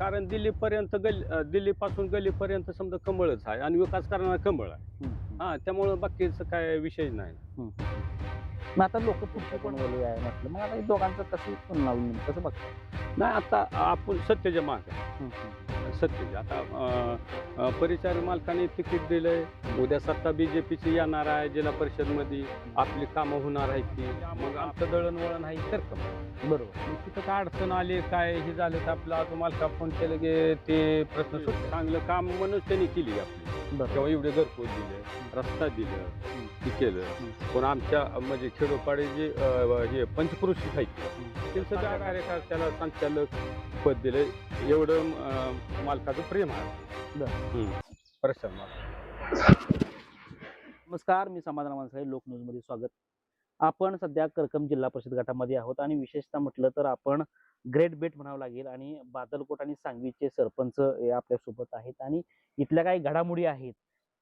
कारण दिल्लीपर्यंत गल्ली दिल्लीपासून गल्लीपर्यंत समजा कमळच आहे आणि विकास करणारा कमळ आहे. हा त्यामुळं बाकीचं काय विषय नाही. मग आता लोक पुढचे पण बोलू आहे म्हटलं मग आता हे दोघांचं कसं तुलना होईल? कसं बघता नाही आता आपण सत्तेच्या माग सत्तेचे आता परिचार मालकाने तिकीट दिलंय. उद्या सत्ता बीजेपीची येणार आहे जिल्हा परिषदमध्ये आपली कामं होणार आहेत ती. मग आमचं दळणवळण आहे तर बरोबर. तिथं काय अडचण आली काय हे झालं तर आपलं आता मालका फोन केलं की ते प्रश्न सुट चांगलं काम म्हणून त्यांनी केली आपली. तेव्हा एवढे घरपोच दिले रस्ता दिलं हे केलं. पण आमच्या म्हणजे खेडोपाडी जे हे पंचकृषी साहित्य ते सगळ्या कार्यकर्त्याला संचालक पद दिले एवढं अं, मालकाचं प्रेम आहे बरं. हम्म. प्रशांत मालक नमस्कार मी समाधान माणसाळे लोक न्यूजमध्ये स्वागत आपण सध्या करकम जिल्हा परिषद गटामध्ये आहोत आणि विशेषतः म्हटलं तर आपण ग्रेट बेट म्हणावं लागेल आणि बादलकोट आणि सांगवीचे सरपंच हे आपल्यासोबत आहेत आणि इथल्या काही घडामोडी आहेत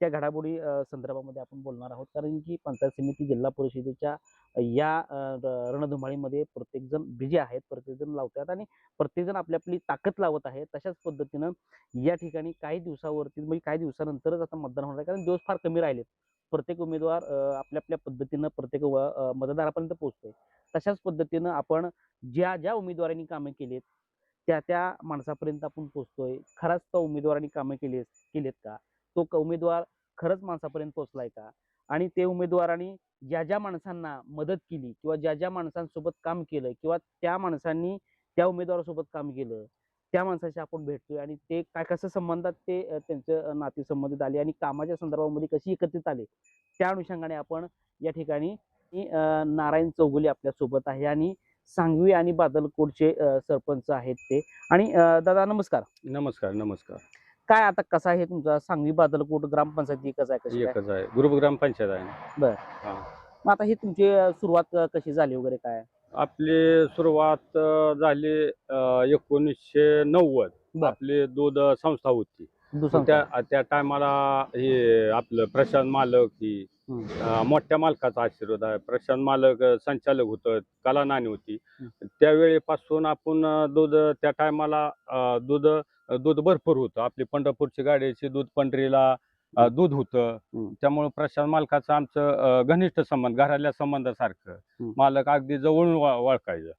त्या घडामोडी संदर्भामध्ये आपण बोलणार आहोत. कारण की पंचायत समिती जिल्हा परिषदेच्या या रणधुमाळीमध्ये प्रत्येकजण बिजी आहेत प्रत्येकजण लावतात आणि प्रत्येकजण आपली आपली ताकद लावत आहे. तशाच पद्धतीनं या ठिकाणी काही दिवसावरती म्हणजे काही दिवसानंतरच आता मतदान होणार आहे. कारण दिवस फार कमी राहिलेत. प्रत्येक उमेदवार आपल्या आपल्या पद्धतीनं प्रत्येक मतदारापर्यंत पोहोचतोय. तशाच पद्धतीनं आपण ज्या ज्या उमेदवारांनी कामे केलीत त्या त्या माणसापर्यंत आपण पोहोचतोय. खराच त्या उमेदवारांनी कामे केली केलीत का? तो उमेदवार खरंच माणसापर्यंत पोहोचलाय का? आणि ते उमेदवारांनी ज्या ज्या माणसांना मदत केली किंवा ज्या ज्या माणसांसोबत काम केलं किंवा त्या माणसांनी त्या उमेदवारासोबत काम केलं त्या माणसाशी आपण भेटतोय आणि ते काय कसं संबंधात ते त्यांचं नाते संबंधित आले आणि कामाच्या संदर्भामध्ये कशी एकत्रित आले त्या अनुषंगाने आपण या ठिकाणी नारायण चौगुले आपल्यासोबत आहे आणि सांगवी आणि बादलकोटचे सरपंच आहेत ते. आणि दादा नमस्कार. नमस्कार नमस्कार. काय आता कसा आहे तुमचा? सांगवी बादलकोट ग्रामपंचायती कसं आहे कशी काय? एकच आहे. गुरुग्राम पंचायत आहे मग आता ही तुमची अं, सुरुवात अं, कशी झाली वगैरे काय? आपली सुरुवात अं, झाली अं, एकोणीसशे नव्वद. बर. आपली दूध संस्था होती. दुसरं त्या त्या टायमाला हे आपलं प्रशांत मालक ही. अं, मोठ्या मालकाचा आशीर्वाद आहे प्रशांत मालक अं, संचालक होतं कला नाणी होती. त्यावेळेपासून आपण अं, दूध त्या टायमाला दूध दूध भरपूर होतं आपली पंढरपूरची गाडीची दूध पंढरीला अं, दूध होतं हम्म. त्यामुळे प्रशांत मालकाचं आमचं अं, घनिष्ठ संबंध घरातल्या संबंधासारखं हम्म. मालक अगदी जवळून वा- ओळखायचं.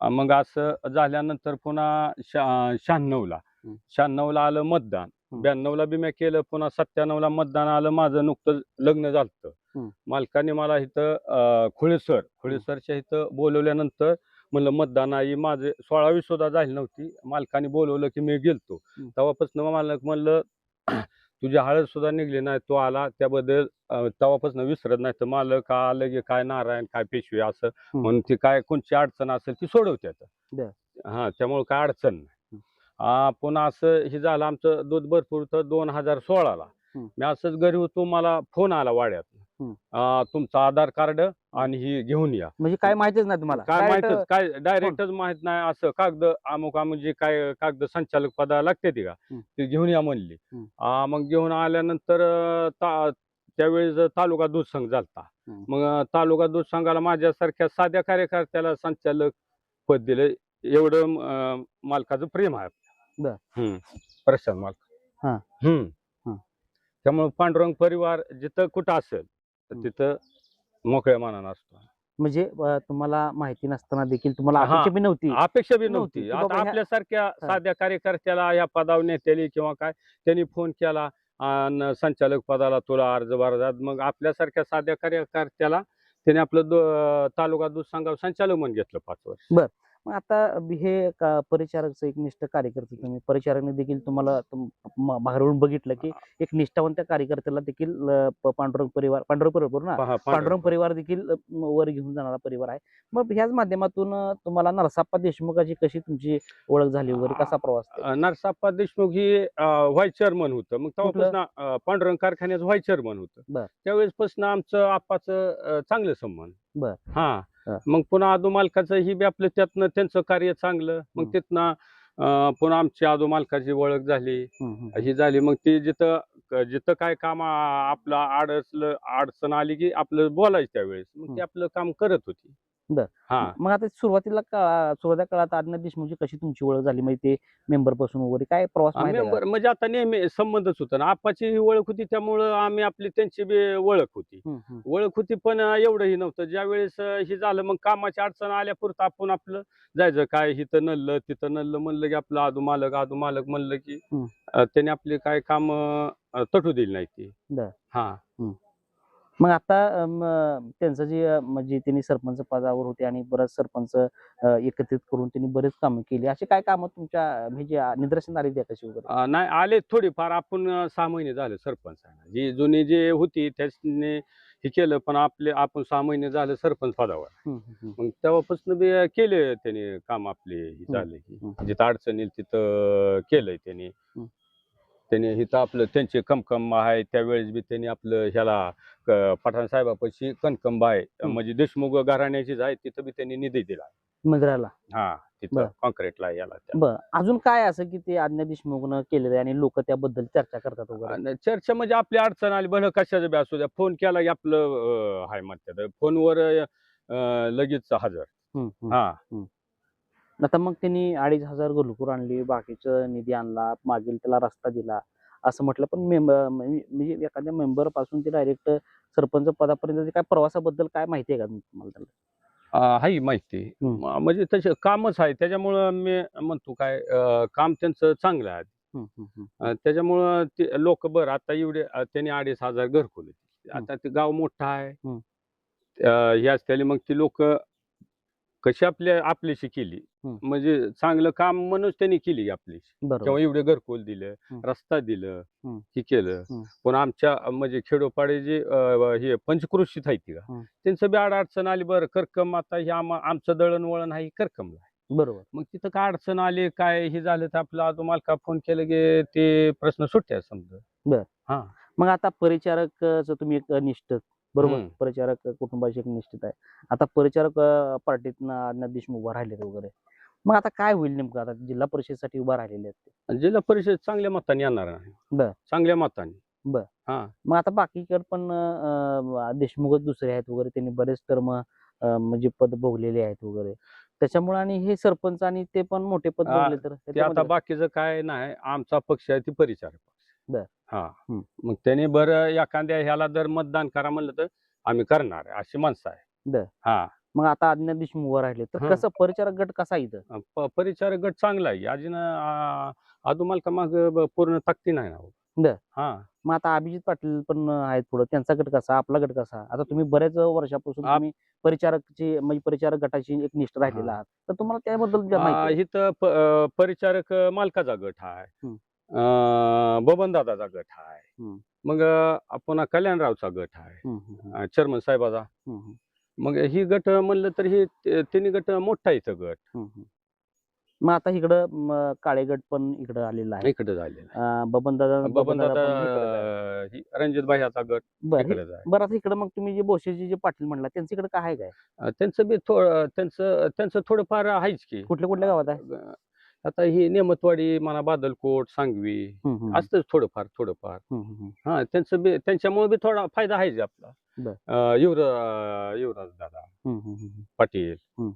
अं, मग असं झाल्यानंतर पुन्हा शहाण्णवला. शहाण्णवला आलं मतदान हम्म. ब्याण्णवला बी मी केलं पुन्हा सत्त्याण्णवला मतदान आलं माझं नुकतं लग्न झालं. मालकाने मला इथं खुळेसर खुळेसरच्या इथं बोलवल्यानंतर म्हणलं मतदान आई माझे सोळावी सुद्धा झाली नव्हती मालकाने बोलवलं की मी गेलतो. तेव्हापासून मालक म्हणलं तुझी हळद सुद्धा निघली नाही तो आला त्याबद्दल तेव्हापासून विसरत नाही तर मालक आलं की काय नारायण काय पेशवे असं म्हणून ती काय कोणची अडचण असेल ती सोडवतात बर. हा त्यामुळे काय अडचण नाही पुन्हा असं हे झालं आमचं दूध भरपूर तर दोन हजार सोळाला. मी असंच घरी होतो मला फोन आला वाड्यात तुमचं आधार कार्ड आणि ही घेऊन या. म्हणजे काय माहितीच नाही तुम्हाला. काय माहितच काय डायरेक्टच माहीत नाही असं कागद अमुक अमुक जे काय कागद संचालक पदा लागते ती का. ते घेऊन या म्हणली. मग घेऊन आल्यानंतर त्यावेळेस तालुका दूध संघ झालता. मग तालुका दूध संघाला माझ्यासारख्या साध्या कार्यकर्त्याला संचालक पद दिले एवढं मालकाचं प्रेम आहे. बर. हम्म. प्रशांत मालक हा. हम्म हा. त्यामुळे पांडुरंग परिवार जिथं कुठं असेल तर हम्म. तिथं मोकळ्या मनानं असतो म्हणजे अं, तुम्हाला माहिती नसताना देखील तुम्हाला हा. अपेक्षा बी नव्हती अपेक्षा बी नव्हती. नव्हती की आता बाबा ह्या- आपल्यासारख्या साध्या कार्यकर्त्याला या पदावर नेत्याली किंवा काय त्यांनी फोन केला आणि संचालक पदाला तुला अर्ज भरतात मग आपल्यासारख्या साध्या कार्यकर्त्याला त्याने आपलं दो- तालुका दूध संघावर संचालक म्हणून घेतलं पाच वर्ष मग आता हे का- परिचारकचं एक निष्ठ कार्यकर्ते तुम्ही. परिचारकने देखील तुम्हाला तुम- म- बाहेरून बघितलं की एक निष्ठावंत कार्यकर्त्याला देखील अं, प- पांडुरंग परिवार पांडुरंग परिवार ना. पहा, पांडुरंग परिवार. देखील अं, वर घेऊन जाणारा परिवार आहे. मग ह्याच माध्यमातून अं, तुम्हाला नरसाप्पा देशमुखाची कशी तुमची ओळख झाली वगैरे? कसा प्रवास ते? अं, नरसाप्पा देशमुख ही व्हाईस चेअरमन होतं. मग तेव्हापासून अं, पांडुरंग कारखान्याचं व्हाईस चेअरमन होतं. बर. त्यावेळेसपासून आमचं आप्पाचं अं, चांगलं संबंध. बर. हा. मग पुन्हा आदू मालकाचं ही बी आपलं त्यातनं त्यांचं कार्य चांगलं मग. तिथनं अं, पुन्हा आमची आदू मालकाची ओळख झाली. ही झाली मग ती जिथं जिथं काय काम आ- आपलं अडचलं अडचण आली की आपलं बोलायचं त्यावेळेस मग. ते आपलं काम करत होती बर. हा मग आता सुरुवातीला सुरुवातीच्या काळात आदिनाथ देशमुखची कशी तुमची ओळख झाली म्हणजे ते मेंबरपासून वगैरे काय प्रवास माहिती आहे का? मेंबर म्हणजे आता नेहमी संबंधच होता ना आपाची ही ओळख होती त्यामुळं आम्ही आपली त्यांची बी ओळख होती हम्म, हम्म. ओळख होती पण एवढंही नव्हतं ज्या वेळेस हे झालं मग कामाची अडचण आल्यापुरतं आपण आपलं जायचं काय हिथं नल्लं तिथं नल्लं म्हणलं की आपलं आदू मालक आदू मालक म्हणलं की हम्म. अं, त्याने आपली काय काम तटू दिली नाही ती बर. हा मग आता त्यांचं जे म्हणजे त्यांनी सरपंच पदावर होते आणि बरेच सरपंच एकत्रित करून त्यांनी बरेच कामं केली. असे काय कामं तुमच्या म्हणजे निदर्शन आली त्या कशी वगैरे? नाही आले थोडीफार. आपण सहा महिने झाले सरपंच आहे जी जुनी जे होती त्याने हे केलं पण आपले आपण सहा महिने झाले सरपंच पदावर. मग तेव्हापासून बी केले त्याने काम आपले झाले. जिथं अडचण येईल तिथं केलंय त्याने. त्याने इथं आपलं त्यांचे कमकम आहे त्यावेळेस बी त्यांनी आपलं ह्याला पठाण साहेबापाशी कणकंब आहे. म्हणजे देशमुख घराण्याचीच आहे तिथं बी त्यांनी निधी दिला. मंदिराला? हा तिथं बरं. कॉन्क्रीटला याला त्या. बर. अजून काय असं की ते आज्ञा देशमुखनं केलेलं आहे आणि लोक त्याबद्दल चर्चा करतात वगैरे? आणि चर्चा म्हणजे आपली अडचण आली. भलं कशाचं बी असू द्या. फोन केला की आपलं अं, हाय म्हणतात. फोनवर लगेच हजर. हम्म, हम्म. हा. आता मग त्यांनी अडीच हजार घरकुर आणली बाकीचं निधी आणला मागील त्याला रस्ता दिला असं म्हटलं. पण मेंबर म्हणजे एखाद्या मेंबरपासून ते डायरेक्ट सरपंच पदापर्यंत काय प्रवासाबद्दल काय माहिती आहे का तुम्हाला त्याला? हाही माहिती. म्हणजे तसे कामच आहे. त्याच्यामुळं मी म्हणतो काय काम त्यांचं चांगलं आहे. त्याच्यामुळं ते लोक बरं आता एवढे त्यांनी अडीच हजार घरकुल आता ते गाव मोठं आहे. हे असल्याने मग ती लोक कशी आपल्या आपलीशी केली हम्म. म्हणजे चांगलं काम म्हणूनच त्यांनी केली बरोबर तेव्हा एवढे घरकुल दिलं हम्म. रस्ता दिलं हम्म. हे केलं. पण आमच्या अं, म्हणजे खेडोपाडी जे अं, हे पंचकृषीत आहे ती का हम्म. त्यांचं बी आड अडचण आली बरं करकम आता हे आम- आमचं दळणवळण आहे करकमला बरोबर मग तिथं काय अडचण आली काय हे झालं तर आपला आजो मालका फोन केलं की ते प्रश्न सुटत्या समजा मग आता परिचारकचं तुम्ही एक निष्ठ बरोबर. हम्म. परिचारक कुटुंबाशी एक निश्चित आहे. आता परिचारक आज्ञा देशमुख उभा राहिलेत वगैरे. मग आता काय होईल नेमकं? आता जिल्हा परिषदेसाठी उभा राहिलेले आहेत ते. आणि जिल्हा परिषद चांगल्या मताने येणार आहे. बर. चांगल्या मताने. बर. हा. मग आता बाकीकडे पण अं, देशमुखच दुसरे आहेत वगैरे. त्यांनी बरेच टर्म म्हणजे पद भोगलेले आहेत वगैरे. त्याच्यामुळे आणि हे सरपंच आणि ते पण मोठे पद हा, भोगले तर ते आता त्याच्यामध्ये बाकीचं काय नाही. आमचा पक्ष आहे ती परिचारक. बर. हा हम्म. मग त्याने बरं एखाद्या ह्याला जर मतदान करा म्हणलं तर आम्ही करणार आहे अशी माणसं आहे. हा मग आता आज्ञा देशमुख उभा राहिले तर हा. कसं परिचारक गट कसा आहे इथं प- परिचारक गट चांगला आहे अजून आदू मालका माग पूर्ण ताकदी नाही ना हो. बर. हा मग आता अभिजित पाटील पण आहेत पुढे त्यांचा गट कसा आपला गट कसा आता तुम्ही बऱ्याच वर्षापासून आप- तुम्ही परिचारकची म्हणजे परिचारक गटाची एक निष्ठ राहिलेला हा. आहात तर तुम्हाला त्याबद्दल माहिती आहे. इथं परिचारक अं, मालकाचा गट आहे हम्म. बबन दादाचा गट आहे. मग पुन्हा कल्याणरावचा गट आहे. चर्मन साहेबाचा. मग ही गट म्हणलं तर ही तिन्ही गट मोठा इथं गट. मग आता इकडं काळे गट पण इकडं आलेला आहे. इकडे झालेला बबन दादा बबन दादा रणजित भाईचा गट बरं आता इकडं मग तुम्ही जे बोशेचे जे पाटील म्हणला त्यांच्या इकडे काय काय? त्यांचं बी थोडं त्यांचं त्यांचं थोडंफार आहेच की. कुठल्या कुठल्या गावात आहे? आता ही नेमतवाडी म्हणा बादलकोट सांगवी असतंच थोडंफार थोडंफार. हा त्यांचं बी त्यांच्यामुळे बी थोडा फायदा आहेच आपला बर. अं, युवरा युवराज दादा पाटील हम्म.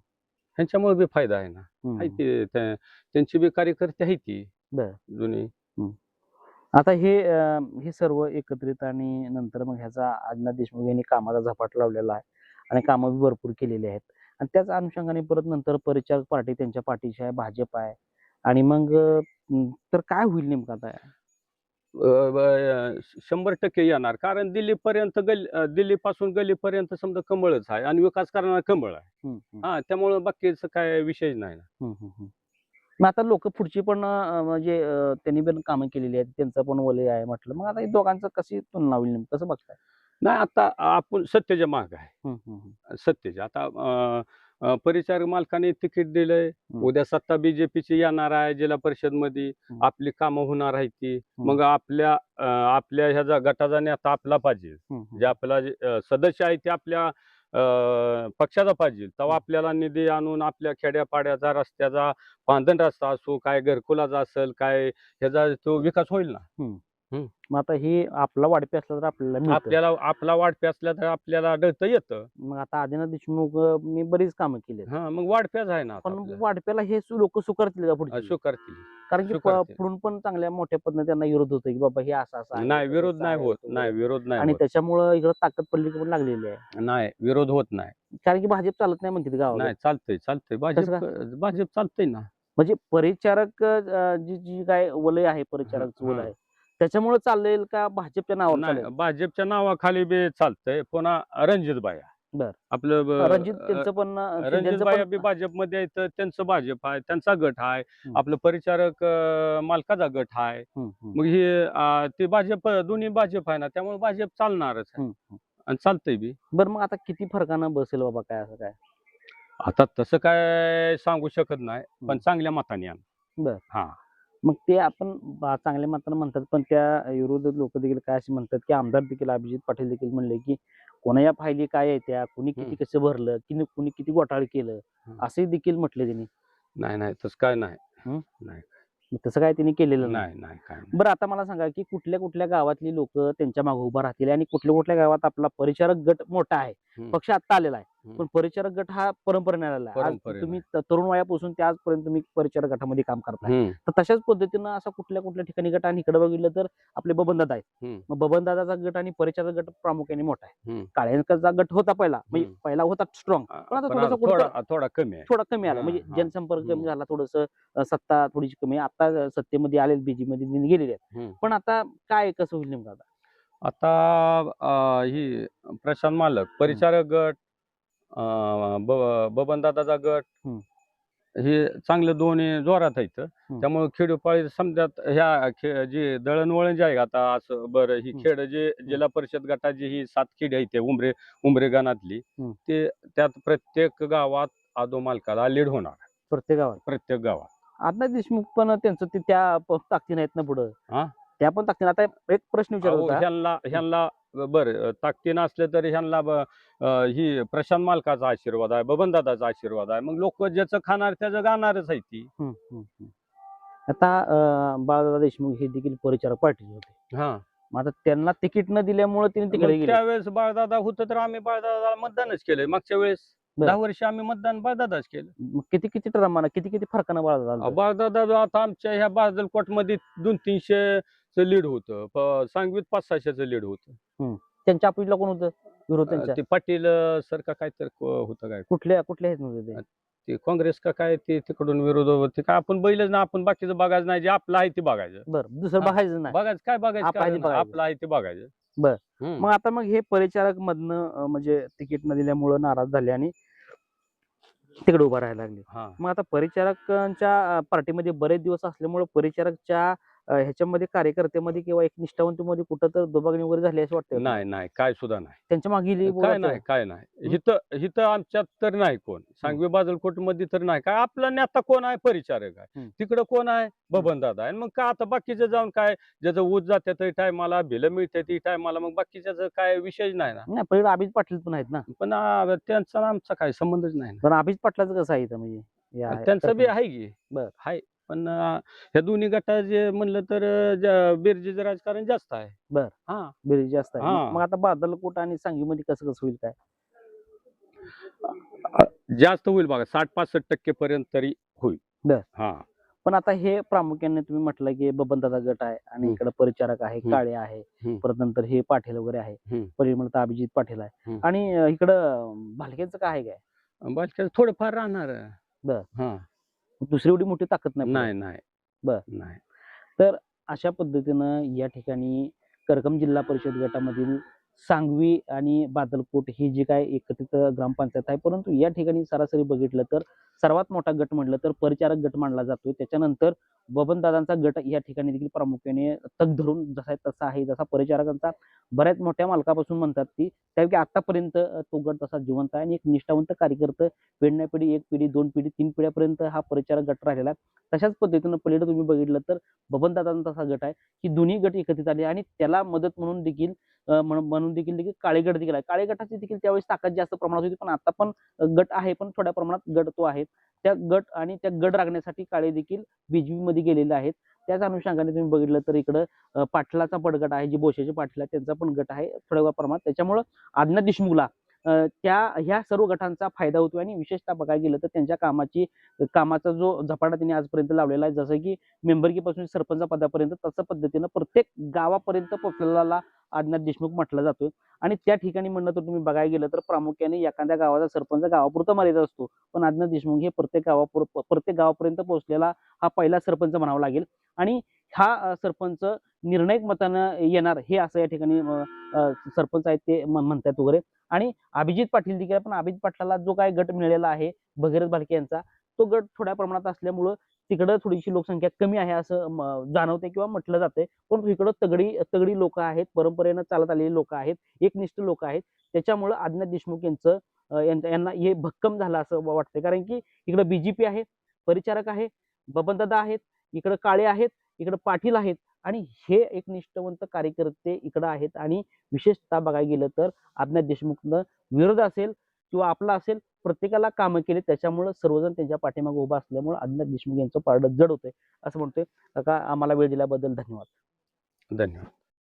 ह्यांच्यामुळे बी फायदा आहे ना आहे. ते त्या- त्यांची बी कार्यकर्ते आहे ती बर. जुनी आता हे अं, हे सर्व एकत्रित आणि नंतर मग ह्याचा अज्ञात देशमुख यांनी कामाचा झपाट लावलेला आहे आणि कामं बी भरपूर केलेली आहेत आणि त्याच अनुषंगाने परत नंतर परिचारक पार्टी त्यांच्या पाठीशी आहे भाजप आहे आणि मग तर काय होईल नेमकं आता? शंभर टक्के येणार. कारण दिल्लीपर्यंत गल दिल्लीपासून गल्लीपर्यंत समजा कमळच आहे आणि विकास करणारा कमळ आहे. हा त्यामुळं बाकीचं काय विषय नाही ना. मग आता लोक पुढची पण म्हणजे त्यांनी पण कामं केलेली आहेत. त्यांचं पण वलय आहे म्हटलं. मग आता दोघांचं कशी तुलना होईल नेमकं? कसं बघताय? नाही आता आपण सत्तेच्या माग आहे. सत्तेच्या. आता परिचारक मालकाने तिकीट दिलंय. उद्या सत्ता बीजेपीची येणार आहे जिल्हा परिषदमध्ये. आपली कामं होणार आहे ती मग आपल्या आपल्या ह्याचा गटाचा नेता आपला पाहिजे. जे आपला सदस्य आहे ते आपल्या पक्षाचा पाहिजे तेव्हा आपल्याला निधी आणून आपल्या खेड्यापाड्याचा रस्त्याचा बांधण रस्ता असो काय घरकुलाचा असेल काय ह्याचा तो विकास होईल ना. मग आता हे आपला वाढपी असला तर आपल्याला मिळतं. आपल्याला आपला वाढपे असल्या तर आपल्याला आढळतं येतं मग आता आदिनाथ देशमुख मी बरीच कामं केली हा मग वाढप्याच आहे ना आता पण आपल्या. वाढप्याला हे लोक स्वीकारतील का पुढे स्वीकारतील कारण की प- स्वीकारतील. पुढून पण चांगल्या मोठ्या पद्धतीने त्यांना विरोध होतो की बाबा हे असं असं आहे, नाही तसं विरोध तसं नाही आहे, होत वगैरे. नाही विरोध नाही आणि होत. त्याच्यामुळं इकडं ताकद पडली पण लागलेली आहे नाही विरोध होत नाही कारण की भाजप चालत नाही म्हणते गावाला नाही चालतंय चालतंय भाजप भाजप चालतंय ना म्हणजे परिचारक अं, जी जी काय वलय आहे परिचारक वलय. आहे त्याच्यामुळे चालेल का भाजपच्या नावावर नाही भाजपच्या नावाखाली बी चालतंय पुन्हा रणजित बाया बर. आपलं ब- रणजित त्यांचं पण रणजित बाया पण- बी भाजपमध्ये आहेत तर त्यांचं भाजप आहे त्यांचा गट आहे हम्म. आपलं परिचारक अं, मालकाचा गट आहे हम्म, हम्म, मग हे अं, ते भाजप दोन्ही भाजप आहे ना त्यामुळे भाजप चालणारच आहे हम्म, हम्म. आणि चालतंय बी बरं मग आता किती फरकानं बसेल बाबा काय असं काय आता तसं काय सांगू शकत नाही पण. चांगल्या मताने आण बर. हा मग ते आपण चांगल्या मात्रानं म्हणतात पण त्या विरोधी लोक देखील काय असे म्हणतात की आमदार देखील अभिजित पाटील देखील म्हणले की कोणाच्या फायली काय आहे त्या कुणी किती. कसं भरलं किनी कुणी किती घोटाळे केलं. असंही देखील म्हटले त्यांनी नाही नाही तसं काय नाही तसं काय त्यांनी केलेलं नाही नाही काय. बरं आता मला सांगा की कुठल्या कुठल्या गावातली लोक त्यांच्या मागे उभा राहतील आणि कुठल्या कुठल्या गावात आपला परिचारक गट मोठा आहे. पक्ष आता आलेला आहे. पण परिचारक गट हा परंपरेने आलेला आहे. आज तुम्ही तरुण वयापासून ते आजपर्यंत तुम्ही परिचारक गटामध्ये काम करताय. तर तशाच पद्धतीनं असं कुठल्या कुठल्या ठिकाणी गट आणि इकडे बघितलं तर आपले बबनदादा आहेत. बबनदादाचा गट आणि परिचारक गट प्रामुख्याने मोठा आहे. काळ्यांचा गट होता पहिला. म्हणजे. पहिला होता स्ट्रॉंग पण आता थोडासा थोडा कमी आहे. थोडा कमी आला. म्हणजे. जनसंपर्क कमी. झाला. थोडस सत्ता थोडीशी कमी आहे. आता सत्तेमध्ये आले बीजी मध्ये गेलेले आहेत. पण आता काय कसं होईल नेमकं आता? आता ही प्रशांत मालक परिचारक गट बबनदादाचा गट. हम्म. हे चांगलं दोन्ही जोरात आहेत. त्यामुळे खेडोपाळी समजात ह्या खे- जे दळणवळण जे आहे आता असं बरं ही. खेड जे जिल्हा परिषद गटाची ही सात खेडी आहे ते उमरे उमरे गणातली. ते त्यात प्रत्येक गावात आदो मालकाला लीड होणार. प्रत्येक गावात? प्रत्येक गावात. आता देशमुख पण त्यांचं ते त्या ताकदीने आहेत ना पुढं? हा? त्या पण ताकदीने. आता एक प्रश्न ह्यांना ह्यांना बरं ताकदीनं असलं तरी ह्यांना ही प्रशांत मालकाचा आशीर्वाद आहे बबनदादाचा आशीर्वाद आहे. मग लोक ज्याचं खाणार त्याचं गाणारच आहे ती. आता बाळदादा देशमुख हे देखील परिचारक पार्टीचे होते. हा. मग आता त्यांना तिकीट न दिल्यामुळे त्यांनी तिकडे गेले. त्यावेळेस बाळदादा होतं तर आम्ही बाळदादाला मतदानच केलंय मागच्या वेळेस. बरं. दहा वर्ष आम्ही मतदान बाळदादाच केलं. मग किती किती प्रमाणात किती किती फरकानं बाळदादा आलं? बाळदादा आता आमच्या ह्या बाजलकोटमध्ये दोन तीनशे लीड होतं. प- सांगवीत पाच सहाशेचं लीड होतं त्यांच्या अपोजिटला कोण होतं? विरोध त्यांच्या? ते पाटील अं, सर का काय तर होतं काय? कुठल्या कुठल्या नव्हते ते? ते काँग्रेस का काय ते तिकडून विरोध होत काय आपण बैलच ना आपण बाकीचं बघायचं नाही. जे आपलं आहे ते बघायचं. बरं दुसरं हा. बघायचं नाही. बघायचं काय बघायचं आपलं आहे ते. बघायचं. आपलं आहे ते बघायचं. बर. हम्म. मग आता मग हे परिचारक मधनं अं, म्हणजे तिकीट न दिल्यामुळं नाराज झाले आणि तिकडे उभा राहायला लागले. हा. मग आता परिचारकांच्या पार्टीमध्ये बरेच दिवस असल्यामुळे परिचारकच्या ह्याच्यामध्ये कार्यकर्त्यामध्ये किंवा एक निष्ठावंतीमध्ये कुठं तर दुभागणी वगैरे झाली असं वाटतं नाही नाही. काय सुद्धा नाही. त्यांच्या मागे काय. नाही काय नाही. हिथं हिथं आमच्यात तर नाही कोण. सांगवी बाजलकोटमध्ये तर नाही. काय आपला नेता कोण आहे? परिचारक आहे. तिकडं कोण आहे? बबन दादा आहे. मग काय आता बाकीचं जाऊन काय ज्याचं ऊस जाते ते टायमाला बिलं मिळते ती टायमाला मग बाकीच्याच काय विषयच नाही ना. पहिले अभिज पाटील पण आहेत ना. पण त्यांचा आमचा काय संबंधच नाही पण अभिज पाटलाचं कसं आहे म्हणजे त्यांचं बी. आहे की. बर. पण ह्या दोन्ही गटाचे म्हणलं तर ज्या- बेरजेचं राजकारण जास्त आहे बर. हा बेरीज जास्त आहे हा. मग- आता बादलकोट आणि सांगवीमध्ये कसं कसं होईल काय जास्त होईल बघा साठ पासष्ट टक्के पर्यंत तरी होईल बर. हा पण आता हे प्रामुख्याने तुम्ही म्हटलं की बबनदादा गट आहे आणि हम्म. इकडे परिचारक आहे हम्म. काळे आहे हम्म. परत नंतर हे पाटील वगैरे आहे हम्म. म्हणलं तर अभिजित पाटील आहे हम्म. आणि अं, इकडं भालक्यांचं काय आहे काय बाकी थोडंफार राहणार बर. हा दुसरी एवढी मोठी ताकद नाही नाही नाही. बर. नाही. अशा पद्धतीनं या ठिकाणी करकम जिल्हा परिषद गटामधील सांगवी आणि बादलकोट ही जी काय एकत्रित ग्रामपंचायत आहे परंतु या ठिकाणी सरासरी बघितलं तर सर्वात मोठा गट म्हटलं तर परिचारक गट मानला जातो. त्याच्यानंतर बबनदादांचा गट या ठिकाणी देखील प्रामुख्याने तग धरून जसा आहे तसा आहे जसा परिचारकांचा बऱ्याच मोठ्या मालकापासून म्हणतात ती. त्यापैकी आतापर्यंत तो गट तसा जिवंत आहे आणि एक निष्ठावंत कार्यकर्ते पिढण्या पिढी एक पिढी दोन पिढी तीन पिढ्यापर्यंत हा परिचारक गट राहिलेला आहे. तशाच पद्धतीनं पलीकडे तुम्ही बघितलं तर बबनदादांचा तसा गट आहे की दोन्ही गट एकत्रित आले आणि त्याला मदत म्हणून देखील म्हणून देखील देखील काळे गट देखील आहे काळे गटाची देखील त्यावेळेस ताकद जास्त प्रमाणात होती पण आता पण गट आहे पण थोड्या प्रमाणात गट तो आहे. त्या गट आणि त्या गट राखण्यासाठी काळे देखील बीजेपी मध्ये गेलेले आहेत. त्याच अनुषंगाने तुम्ही बघितलं तर इकडं पाटलाचा पडगट आहे जी बोशेचे पाटील आहे त्यांचा पण गट आहे थोड्या प्रमाणात. त्याच्यामुळं आज्ञा देशमुखला त्या ह्या सर्व गटांचा फायदा होतो आणि विशेषतः बघायला गेलं तर त्यांच्या कामाची कामाचा जो झपाटा त्यांनी आजपर्यंत लावलेला आहे जसं की मेंबरकीपासून सरपंच पदापर्यंत तसं पद्धतीनं प्रत्येक गावापर्यंत पोचलेला आदिनाथ देशमुख म्हटला जातोय. आणि त्या ठिकाणी म्हणणं तर तुम्ही बघायला गेलं तर प्रामुख्याने एखाद्या गावाचा सरपंच गावापुरता मर्यादा असतो. पण आदिनाथ देशमुख हे प्रत्येक गावापुर प्रत्येक गावापर्यंत पोहोचलेला हा पहिला सरपंच म्हणावा लागेल. आणि हा सरपंच निर्णायक मतानं येणार हे असं या ठिकाणी सरपंच आहेत ते म्हणतात वगैरे. आणि अभिजित पाटील देखील पण अभिजित पाटलाला जो काय गट मिळालेला आहे भगीरथ भालके यांचा तो गट थोड्या प्रमाणात असल्यामुळं तिकडं थोडीशी लोकसंख्या कमी आहे असं म- जाणवते किंवा म्हटलं जाते पण इकडं तगडी तगडी लोक आहेत परंपरेनं चालत आलेली लोक आहेत एकनिष्ठ लोक आहेत. त्याच्यामुळं आज्ञा देशमुख यांचं यांना हे भक्कम झालं असं वाटतं कारण की इकडं बीजेपी आहे परिचारक आहे बबनदादा आहेत इकडं काळे आहेत इकडं पाटील आहेत. आणि हे एक निष्ठवंत कार्यकर्ते इकडं आहेत. आणि विशेषतः बघायला गेलं तर आज्ञा देशमुखनं विरोध असेल किंवा आपला असेल प्रत्येकाला कामं केली त्याच्यामुळं सर्वजण त्यांच्या पाठीमागे उभा असल्यामुळे अज्ञात देशमुख यांचं पारडं जड होतंय असं म्हणतोय. काका आम्हाला वेळ दिल्याबद्दल धन्यवाद. धन्यवाद.